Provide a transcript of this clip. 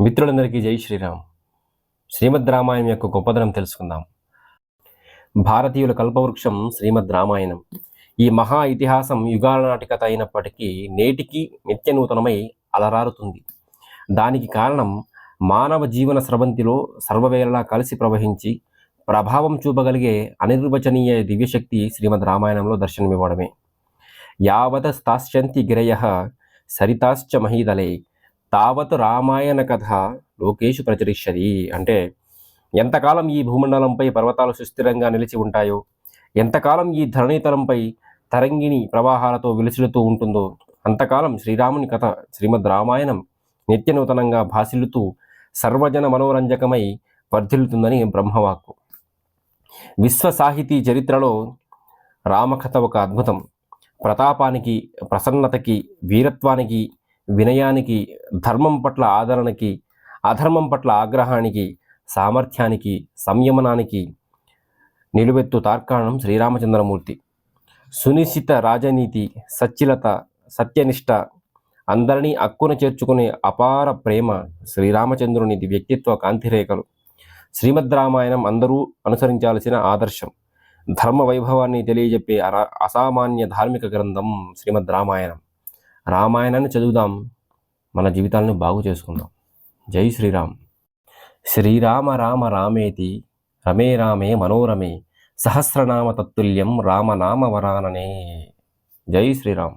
మిత్రులందరికీ జై శ్రీరామ్. శ్రీమద్ రామాయణం యొక్క గొప్పదనం తెలుసుకుందాం. భారతీయుల కల్పవృక్షం శ్రీమద్ రామాయణం. ఈ మహా ఇతిహాసం యుగాల నాటి కథ అయినప్పటికీ నేటికి నిత్య నూతనమై అలరారుతుంది. దానికి కారణం మానవ జీవన స్రవంతిలో సర్వవేళలా కలిసి ప్రవహించి ప్రభావం చూపగలిగే అనిర్వచనీయ దివ్యశక్తి శ్రీమద్ రామాయణంలో దర్శనమివ్వడమే. యావత స్థాస్యంతి గిరయ సరితాశ్చ మహీదలే తావత్ రామాయణ కథ లోకేషు ప్రచురిష్యది. అంటే ఎంతకాలం ఈ భూమండలంపై పర్వతాలు సుస్థిరంగా నిలిచి ఉంటాయో ఎంతకాలం ఈ ధరణీతలంపై తరంగిణి ప్రవాహాలతో విలుసులుతూ ఉంటుందో అంతకాలం శ్రీరాముని కథ శ్రీమద్ రామాయణం నిత్యనూతనంగా భాసిల్లుతూ సర్వజన మనోరంజకమై వర్ధిల్లుతుందని బ్రహ్మవాక్కు. విశ్వ సాహితీ చరిత్రలో రామకథ ఒక అద్భుతం. ప్రతాపానికి ప్రసన్నతకి వీరత్వానికి వినయానికి ధర్మం పట్ల ఆదరణకి అధర్మం పట్ల ఆగ్రహానికి సామర్థ్యానికి సంయమనానికి నిలువెత్తు తార్కాణం శ్రీరామచంద్రమూర్తి. సునిశ్చిత రాజనీతి సచ్చిలత సత్యనిష్ట అందరినీ అక్కున చేర్చుకునే అపార ప్రేమ శ్రీరామచంద్రుని వ్యక్తిత్వ కాంతిరేఖలు. శ్రీమద్ రామాయణం అందరూ అనుసరించాల్సిన ఆదర్శం. ధర్మ వైభవాన్ని తెలియజెప్పే అసామాన్య ధార్మిక గ్రంథం శ్రీమద్ రామాయణం. రామాయణాన్ని చదువుదాం. మన జీవితాలను బాగు చేసుకుందాం. జై శ్రీరామ్. శ్రీరామ రామ రామేతి రమే రామే మనోరమే సహస్రనామ తత్తుల్యం రామనామ వరాననే. జై శ్రీరామ్.